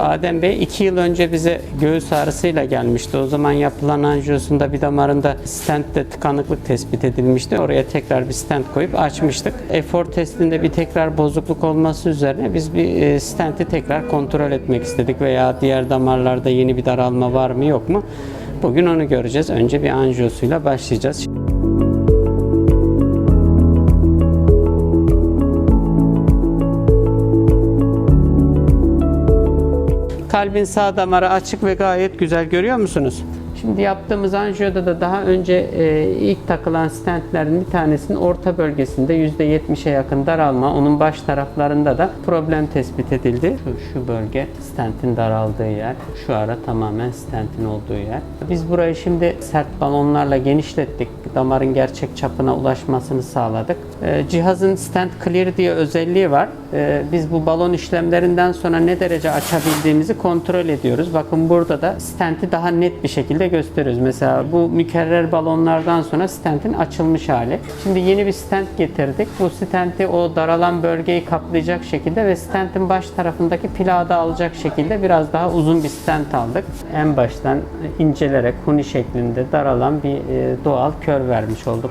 Adem Bey 2 yıl önce bize göğüs ağrısıyla gelmişti. O zaman yapılan anjiyosunda bir damarında stentte tıkanıklık tespit edilmişti. Oraya tekrar bir stent koyup açmıştık. Efor testinde bir tekrar bozukluk olması üzerine biz bir e, stenti tekrar kontrol etmek istedik veya diğer damarlarda yeni bir daralma var mı yok mu? Bugün onu göreceğiz. Önce bir anjiyosuyla başlayacağız. Kalbin sağ damarı açık ve gayet güzel görüyor musunuz? Şimdi yaptığımız anjiyoda da daha önce e, ilk takılan stentlerin bir tanesinin orta bölgesinde %70'e yakın daralma, onun baş taraflarında da problem tespit edildi. Şu, şu bölge stentin daraldığı yer, şu ara tamamen stentin olduğu yer. Biz burayı şimdi sert balonlarla genişlettik, damarın gerçek çapına ulaşmasını sağladık. E, cihazın stent clear diye özelliği var. E, biz bu balon işlemlerinden sonra ne derece açabildiğimizi kontrol ediyoruz. Bakın burada da stenti daha net bir şekilde gösteriyoruz. Mesela bu mükerrer balonlardan sonra stentin açılmış hali. Şimdi yeni bir stent getirdik. Bu stenti o daralan bölgeyi kaplayacak şekilde ve stentin baş tarafındaki plağı da alacak şekilde biraz daha uzun bir stent aldık. En baştan incelerek huni şeklinde daralan bir e, doğal kör vermiş olduk.